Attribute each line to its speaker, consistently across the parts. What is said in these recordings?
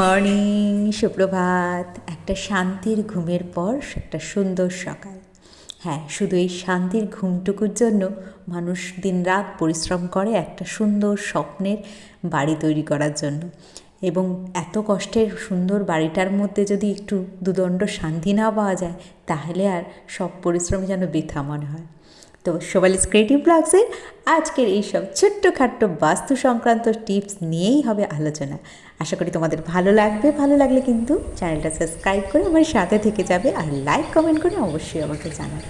Speaker 1: Morning, সুপ্রভাত। একটা শান্তির ঘুমের পর একটা সুন্দর সকাল। হ্যাঁ শুধু এই শান্তির ঘুমটুকুর জন্য মানুষ দিনরাত পরিশ্রম করে একটা সুন্দর স্বপ্নের বাড়ি তৈরি করার জন্য। এবং এত কষ্টের সুন্দর বাড়িটার মধ্যে যদি একটু দুদণ্ড শান্তি না পাওয়া যায়, তাহলে আর সব পরিশ্রম যেন বৃথা মনে হয়। তো সোবালিস ক্রিয়েটিভ ব্লগসের আজকের এইসব ছোট্টখাট্ট বাস্তু সংক্রান্ত টিপস নিয়েই হবে আলোচনা। আশা করি তোমাদের ভালো লাগবে। ভালো লাগলে কিন্তু চ্যানেলটা সাবস্ক্রাইব করে আমার সাথে থেকে যাবে আর লাইক, কমেন্ট করে অবশ্যই আমাকে জানাবে।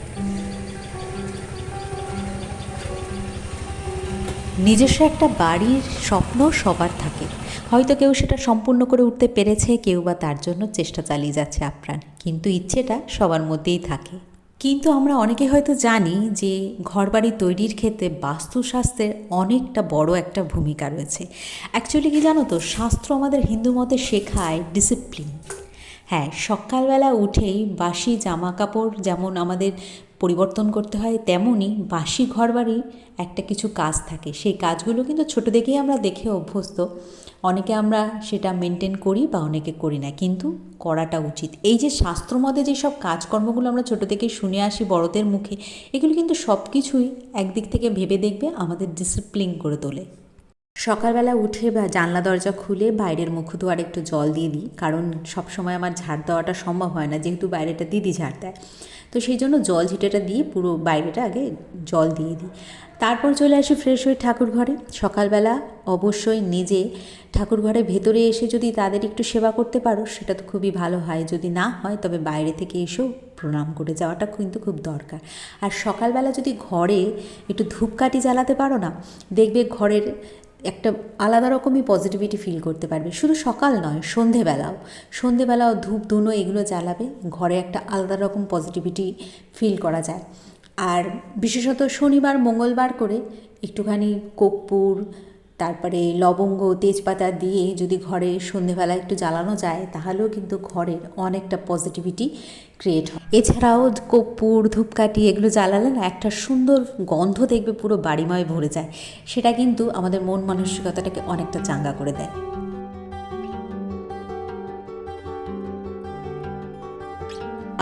Speaker 1: নিজস্ব একটা বাড়ির স্বপ্ন সবার থাকে। হয়তো কেউ সেটা সম্পূর্ণ করে উঠতে পেরেছে, কেউ বা তার জন্য চেষ্টা চালিয়ে যাচ্ছে আপ্রাণ। কিন্তু ইচ্ছেটা সবার মধ্যেই থাকে। কিন্তু আমরা অনেকে হয়তো জানি যে ঘরবাড়ি তৈরির ক্ষেত্রে বাস্তুশাস্ত্রের অনেকটা বড় একটা ভূমিকা রয়েছে। অ্যাকচুয়ালি কি জানো তো? শাস্ত্র আমাদের হিন্দু মতে শেখায় ডিসিপ্লিন হ্যাঁ সকালবেলা উঠেই বাসি জামা কাপড় যেমন আমাদের পরিবর্তন করতে হয়, তেমনই বাসি ঘর বাড়ি একটা কিছু কাজ থাকে। সেই কাজগুলো কিন্তু ছোটো থেকেই আমরা দেখে অভ্যস্ত। অনেকে আমরা সেটা মেনটেন করি বা অনেকে করি না, কিন্তু করাটা উচিত। এই যে শাস্ত্রমতে যেসব কাজকর্মগুলো আমরা ছোটো থেকে শুনে আসি বড়দের মুখে, এগুলো কিন্তু সব কিছুই একদিক থেকে ভেবে দেখবে আমাদের ডিসিপ্লিন করে তোলে। সকালবেলা উঠে বা জানলা দরজা খুলে বাইরের মুখ দুয়ার একটু জল দিয়ে দিই, কারণ সব সময় আমার ঝাড় দেওয়াটা সম্ভব হয় না, যেহেতু বাইরেটা দিদি ঝাড় দেয়। তো সেই জন্য জল ঝিটেটা দিয়ে পুরো বাইরেটা আগে জল দিয়ে দিই। তারপর চলে আসি ফ্রেশ হয়ে ঠাকুর ঘরে। সকালবেলা অবশ্যই নিজে ঠাকুর ঘরে ভেতরে এসে যদি তাদের একটু সেবা করতে পারো, সেটা তো খুবই ভালো হয়। যদি না হয়, তবে বাইরে থেকে এসেও প্রণাম করে যাওয়াটা কিন্তু খুব দরকার। আর সকালবেলা যদি ঘরে একটু ধূপকাঠি জ্বালাতে পারো না, দেখবে ঘরের একটা আলাদা রকমই পজিটিভিটি ফিল করতে পারবে। শুধু সকাল নয়, সন্ধেবেলাও। সন্ধেবেলাও ধূপ, ধুনো এগুলো জ্বালাবে। ঘরে একটা আলাদা রকম পজিটিভিটি ফিল করা যায়। আর বিশেষত শনিবার, মঙ্গলবার করে একটুখানি কর্পূর তারপরে লবঙ্গ, তেজপাতা দিয়ে যদি ঘরে সন্ধেবেলা একটু জ্বালানো যায়, তাহলেও কিন্তু ঘরের অনেকটা পজিটিভিটি ক্রিয়েট হয়। এছাড়াও কর্পূর, ধূপকাঠি এগুলো জ্বালালে না একটা সুন্দর গন্ধ দেখবে, পুরো বাড়িময় ভরে যায়। সেটা কিন্তু আমাদের মন মানসিকতাটাকে অনেকটা চাঙ্গা করে দেয়।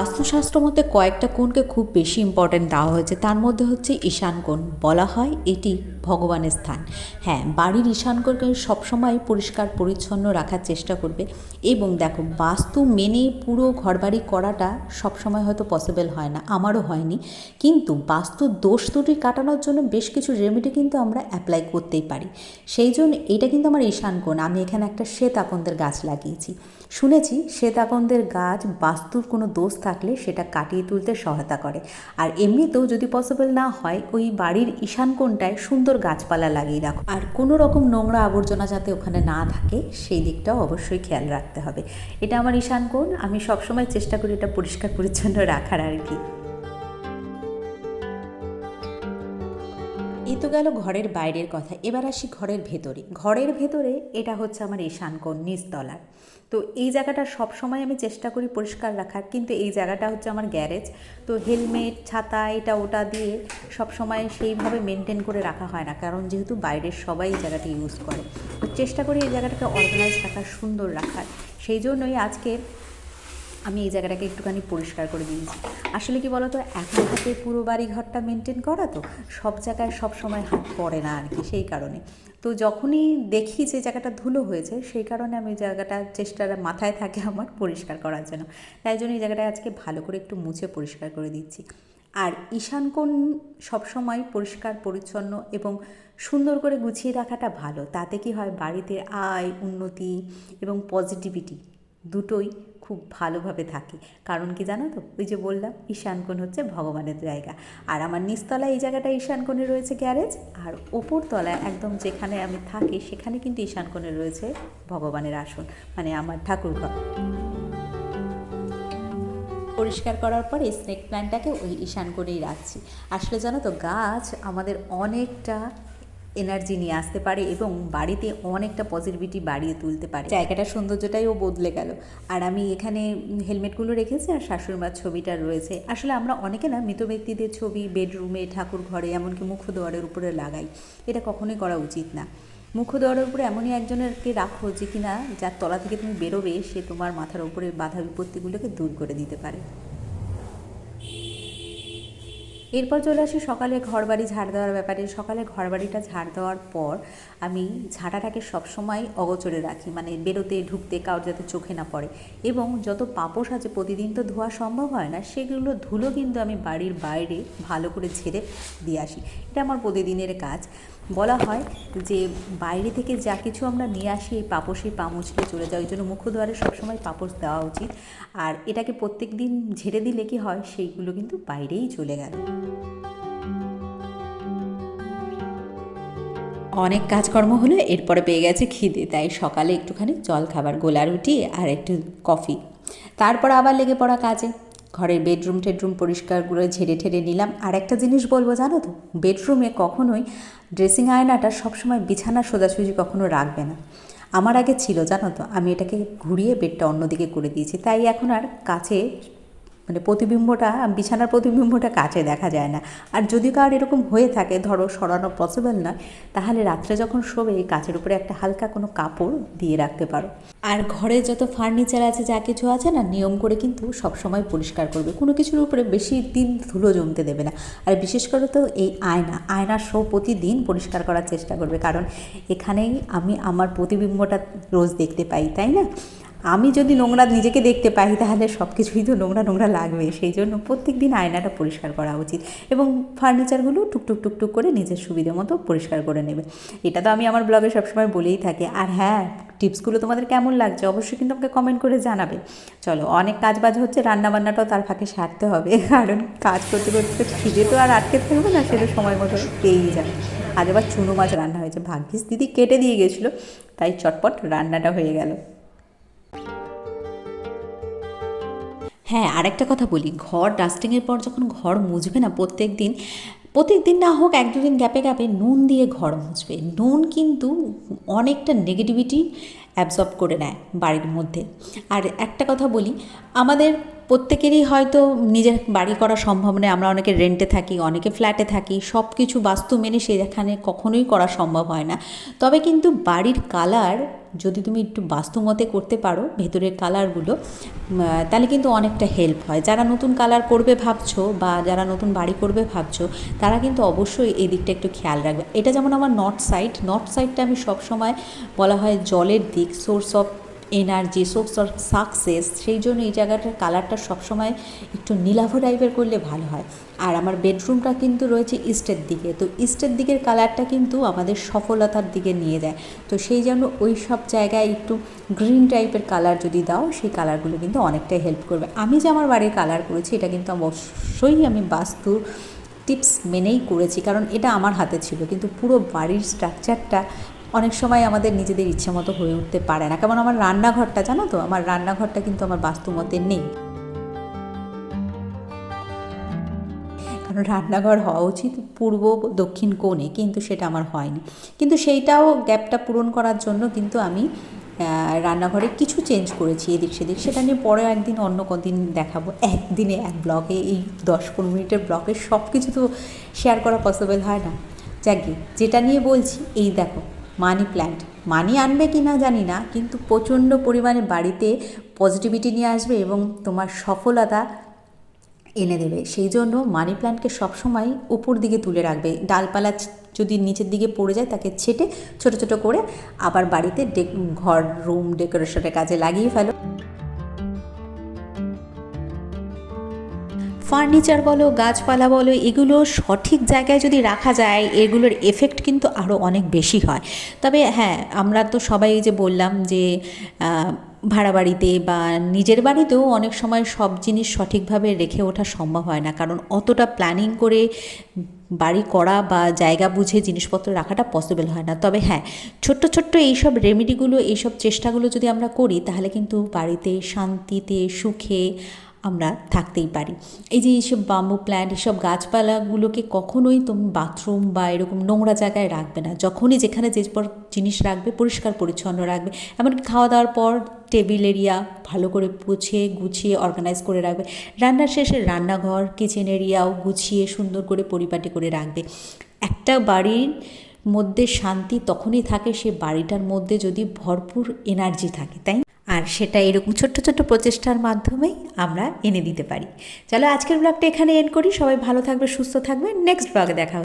Speaker 1: বাস্তুশাস্ত্র মতে কয়েকটা কোণকে খুব বেশি ইম্পর্ট্যান্ট দেওয়া হয়েছে। তার মধ্যে হচ্ছে ঈশান কোণ। বলা হয় এটি ভগবানের স্থান। হ্যাঁ বাড়ির ঈশান কোণকে সবসময় পরিষ্কার, পরিচ্ছন্ন রাখার চেষ্টা করবে। এবং দেখো, বাস্তু মেনে পুরো ঘরবাড়ি করাটা সবসময় হয়তো পসিবল হয় না। আমারও হয়নি। কিন্তু বাস্তু দোষ দুটি কাটানোর জন্য বেশ কিছু রেমেডি কিন্তু আমরা অ্যাপ্লাই করতেই পারি। সেই জন্য এটা কিন্তু আমার ঈশান কোণ। আমি এখানে একটা শ্বেত আকন্দের গাছ লাগিয়েছি। শুনেছি শ্বেতাকন্দের গাছ বাস্তুর কোনো দোষ থাকলে সেটা কাটিয়ে তুলতে সহায়তা করে। আর এমনিতেও যদি পসিবল না হয়, ওই বাড়ির ঈশান কোণটায় সুন্দর গাছপালা লাগিয়ে রাখো। আর কোনো রকম নোংরা আবর্জনা যাতে ওখানে না থাকে, সেই দিকটাও অবশ্যই খেয়াল রাখতে হবে। এটা আমার ঈশান কোণ, আমি সবসময় চেষ্টা করি এটা পরিষ্কার পরিচ্ছন্ন রাখার আর কি। এ তো গেল ঘরের বাইরের কথা। এবার আসি ঘরের ভেতরে। ঘরের ভেতরে এটা হচ্ছে আমার ঈশান কোণ, নিচতলার। তো এই জায়গাটা সব সময় আমি চেষ্টা করি পরিষ্কার রাখার, কিন্তু এই জায়গাটা হচ্ছে আমার গ্যারেজ। তো হেলমেট, ছাতা, এটা ওটা দিয়ে সব সময় সেইভাবে মেনটেন করে রাখা হয় না, কারণ যেহেতু বাইরের সবাই এই জায়গাটা ইউজ করে। তো চেষ্টা করি এই জায়গাটাকে অর্গানাইজ রাখার, সুন্দর রাখার। সেই জন্যই আজকে আমি এই জায়গাটাকে একটুখানি পরিষ্কার করে দিয়েছি। আসলে কি বলতো, এখন হাতে পুরো বাড়ি ঘরটা মেনটেন করা তো সব জায়গায় সব সময় হাত পড়ে না আর কি, সেই কারণে। তো যখনই দেখি যে জায়গাটা ধুলো হয়েছে, সেই কারণে আমি জায়গাটা চেষ্টাটা মাথায় থাকে আমার পরিষ্কার করার জন্য। তাই জন্য এই জায়গাটা আজকে ভালো করে একটু মুছে পরিষ্কার করে দিচ্ছি। আর ঈশান কোণ সবসময় পরিষ্কার, পরিচ্ছন্ন এবং সুন্দর করে গুছিয়ে রাখাটা ভালো। তাতে কি হয়, বাড়িতে আয়, উন্নতি এবং পজিটিভিটি দুটোই খুব ভালোভাবে থাকে। কারণ কি জানো তো? ওই যে বললাম, ঈশানকোণ হচ্ছে ভগবানের জায়গা। আর আমার নিচতলায় এই জায়গাটা ঈশানকোণে রয়েছে গ্যারেজ। আর ওপর তলায় একদম যেখানে আমি থাকি, সেখানে কিন্তু ঈশানকোণে রয়েছে ভগবানের আসন মানে আমার ঠাকুর ঘর পরিষ্কার করার পরে স্নেক প্ল্যান্টটাকে ওই ঈশান করেই রাখছি। আসলে জানো তো, গাছ আমাদের অনেকটা এনার্জি নিয়ে আসতে পারে এবং বাড়িতে অনেকটা পজিটিভিটি বাড়িয়ে তুলতে পারে। জায়গাটার সৌন্দর্যটাই ও বদলে গেল। আর আমি এখানে হেলমেটগুলো রেখেছি আর শাশুড়িমার ছবিটা রয়েছে। আসলে আমরা অনেকে না, মৃত ব্যক্তিদের ছবি বেডরুমে ঠাকুর ঘরে এমনকি মুখ দুয়ারের উপরে লাগাই। এটা কখনোই করা উচিত না। মুখ্য মুখদ্বারের উপরে এমনই একজনেরকে রাখো যে কিনা যার তলা থেকে তুমি বেরোবে, সে তোমার মাথার উপরে বাধা বিপত্তিগুলোকে দূর করে দিতে পারে। এরপর চলে আসি সকালে ঘর বাড়ি ঝাড় দেওয়ার ব্যাপারে। সকালে ঘরবাড়িটা ঝাড় দেওয়ার পর আমি ঝাঁটাটাকে সবসময় অগোচরে রাখি মানে বেরোতে, ঢুকতে, কারোর যাতে চোখে না পড়ে। এবং যত পাপোশ আছে প্রতিদিন তো ধোয়া সম্ভব হয় না, সেগুলো ধুলো কিন্তু আমি বাড়ির বাইরে ভালো করে ঝেড়ে দিয়ে আসি। এটা আমার প্রতিদিনের কাজ। বলা হয় যে বাইরে থেকে যা কিছু আমরা নিয়ে আসি এই পাপোশে পা মুছলে চলে যায় ওই জন্য মুখদ্বারে সবসময় পাপোশ দেওয়া উচিত। আর এটাকে প্রত্যেক দিন ঝেড়ে দিলে কি হয়, সেইগুলো কিন্তু বাইরেই চলে গেল। অনেক কাজকর্ম হলো, এরপরে পেয়ে গেছে খিদে, তাই সকালে একটুখানি জল খাবার গোলা রুটি আর একটু কফি। তারপর আবার লেগে পড়া কাজে। ঘরের বেডরুম টেডরুম পরিষ্কার করে ঝেড়ে ঠেড়ে নিলাম। আর একটা জিনিস বলব, জানো তো? বেডরুমে কখনোই ড্রেসিং আয়নাটা সবসময় বিছানা সোজাসুজি কখনো রাখবে না। আমার আগে ছিল, জানো তো? আমি এটাকে ঘুরিয়ে বেডটা অন্যদিকে করে দিয়েছি। তাই এখন আর কাছে মানে প্রতিবিম্বটা, বিছানার প্রতিবিম্বটা কাছে দেখা যায় না। আর যদি কার এরকম হয়ে থাকে, ধরো সরানো পসিবল নয়, তাহলে রাত্রে যখন শোবে, কাচের উপরে একটা হালকা কোনো কাপড় দিয়ে রাখতে পারো। আর ঘরে যত ফার্নিচার আছে, যা কিছু আছে না, নিয়ম করে কিন্তু সবসময় পরিষ্কার করবে। কোনো কিছুর উপরে বেশি দিন ধুলো জমতে দেবে না। আর বিশেষ করে তো এই আয়না আয়না শো প্রতিদিন পরিষ্কার করার চেষ্টা করবে। কারণ এখানেই আমি আমার প্রতিবিম্বটা রোজ দেখতে পাই, তাই না? আমি যদি নোংরা নিজেকে দেখতে পাই, তাহলে সব কিছুই তো নোংরা নোংরা লাগবে। সেই জন্য প্রত্যেক দিন আয়নাটা পরিষ্কার করা উচিত এবং ফার্নিচারগুলো টুকটুক টুকটুক করে নিজের সুবিধে মতো পরিষ্কার করে নেবে। এটা তো আমি আমার ব্লগে সবসময় বলেই থাকি। আর হ্যাঁ টিপসগুলো তোমাদের কেমন লাগছে অবশ্যই কিন্তু আমাকে কমেন্ট করে জানাবে। চলো, অনেক কাজ বাজ হচ্ছে, রান্নাবান্নাটাও তার ফাঁকে সারতে হবে। কারণ কাজ করতে করতে খিদে তো আর আটকে থাকবে না, সেটা সময় মতো পেয়েই যাবে। আজ আবার চুনো মাছ রান্না হয়েছে। ভাগ্যিস দিদি কেটে দিয়ে গেছিল, তাই চটপট রান্নাটা হয়ে গেল। হ্যাঁ আরেকটা কথা বলি। ঘর ডাস্টিংয়ের পর যখন ঘর মুছবে না প্রত্যেক দিন প্রত্যেক দিন না হোক এক দুদিন গ্যাপে গ্যাপে নুন দিয়ে ঘর মুছবে। নুন কিন্তু অনেকটা নেগেটিভিটি অ্যাবজর্ব করে নেয় বাড়ির মধ্যে। আর একটা কথা বলি, আমাদের প্রত্যেকেরই হয়তো নিজের বাড়ি করা সম্ভব নয়। আমরা অনেকে রেন্টে থাকি, অনেকে ফ্ল্যাটে থাকি। সব কিছু বাস্তু মেনে সেখানে কখনোই করা সম্ভব হয় না। তবে কিন্তু বাড়ির কালার যদি তুমি একটু বাস্তুমতে করতে পারো, ভেতরের কালারগুলো তাহলে কিন্তু অনেকটা হেল্প হয়। যারা নতুন কালার করবে ভাবছ বা যারা নতুন বাড়ি করবে ভাবছ, তারা কিন্তু অবশ্যই এই দিকটা একটু খেয়াল রাখবে। এটা যেমন আমার নর্থ সাইড নর্থ সাইডটা আমি সবসময় বলা হয় জলের দিক source of energy source of success সেই জন্য এই জায়গাটার কালারটা সবসময় একটু নীলাভ টাইপের করলে ভালো হয়। আর আমার বেডরুমটা কিন্তু রয়েছে ইস্টের দিকে, তো ইস্টের দিকের কালারটা কিন্তু আমাদের সফলতার দিকে নিয়ে যায়। তো সেই জন্য ওই সব জায়গায় একটু গ্রিন টাইপের কালার যদি দাও, সেই কালারগুলো কিন্তু অনেকটাই হেল্প করবে। আমি যে আমার বাড়ির কালার করেছি, এটা কিন্তু অবশ্যই আমি বাস্তুর টিপস মেনেই করেছি, কারণ এটা আমার হাতে ছিল। কিন্তু পুরো বাড়ির স্ট্রাকচারটা অনেক সময় আমাদের নিজেদের ইচ্ছে মতো হয়ে উঠতে পারে না। কেমন আমার রান্নাঘরটা, জানো তো? আমার রান্নাঘরটা কিন্তু আমার বাস্তুমতে নেই। কারণ রান্নাঘর হওয়া উচিত পূর্ব দক্ষিণ কোণে, কিন্তু সেটা আমার হয়নি। কিন্তু সেইটাও গ্যাপটা পূরণ করার জন্য কিন্তু আমি রান্নাঘরে কিছু চেঞ্জ করেছি এদিক সেদিক। সেটা নিয়ে পরে একদিন অন্য কদিন দেখাবো। একদিনে এক ব্লগে, এই দশ পনেরো মিনিটের ব্লগে সব কিছু তো শেয়ার করা পসিবল হয় না। যাকে যেটা নিয়ে বলছি, এই দেখো মানি প্ল্যান্ট মানি আনবে কি না জানি না, কিন্তু প্রচণ্ড পরিমাণে বাড়িতে পজিটিভিটি নিয়ে আসবে এবং তোমার সফলতা এনে দেবে। সেই জন্য মানি প্ল্যান্টকে সবসময় উপর দিকে তুলে রাখবে। ডালপালা যদি নিচের দিকে পড়ে যায়, তাকে ছেটে ছোট ছোট করে আবার বাড়িতে ঘর রুম ডেকোরেশনের কাজে লাগিয়ে ফেলো। ফার্নিচার বলো, গাছপালা বলো, এগুলো সঠিক জায়গায় যদি রাখা যায়, এগুলোর এফেক্ট কিন্তু আরও অনেক বেশি হয়। তবে হ্যাঁ আমরা তো সবাই যে বললাম যে ভাড়া বাড়িতে বা নিজের বাড়িতেও অনেক সময় সব জিনিস সঠিকভাবে রেখে ওঠা সম্ভব হয় না। কারণ অতটা প্ল্যানিং করে বাড়ি করা বা জায়গা বুঝে জিনিসপত্র রাখাটা পসিবল হয় না। তবে হ্যাঁ ছোট্ট ছোট্ট এইসব রেমেডিগুলো এইসব চেষ্টাগুলো যদি আমরা করি, তাহলে কিন্তু বাড়িতে শান্তিতে, সুখে আমরা থাকতেই পারি। এই যে এইসব বাম্বু প্ল্যান্ট এসব গাছপালাগুলোকে কখনোই তুমি বাথরুম বা এরকম নোংরা জায়গায় রাখবে না। যখনই যেখানে যে জিনিস রাখবে, পরিষ্কার, পরিচ্ছন্ন রাখবে। এমনকি খাওয়া দাওয়ার পর টেবিল এরিয়া ভালো করে পুছিয়ে গুছিয়ে অর্গানাইজ করে রাখবে। রান্নার শেষে রান্নাঘর কিচেন এরিয়াও গুছিয়ে সুন্দর করে পরিপাটি করে রাখবে। একটা বাড়ির মধ্যে শান্তি তখনই থাকে, সে বাড়িটার মধ্যে যদি ভরপুর এনার্জি থাকে, তাই? আর সেটা এরকম ছোট্ট ছোট্ট প্রচেষ্টার মাধ্যমেই আমরা এনে দিতে পারি। চলো আজকের ব্লগটা এখানে এন্ড করি। সবাই ভালো থাকবে, সুস্থ থাকবে। নেক্সট ব্লগে দেখা।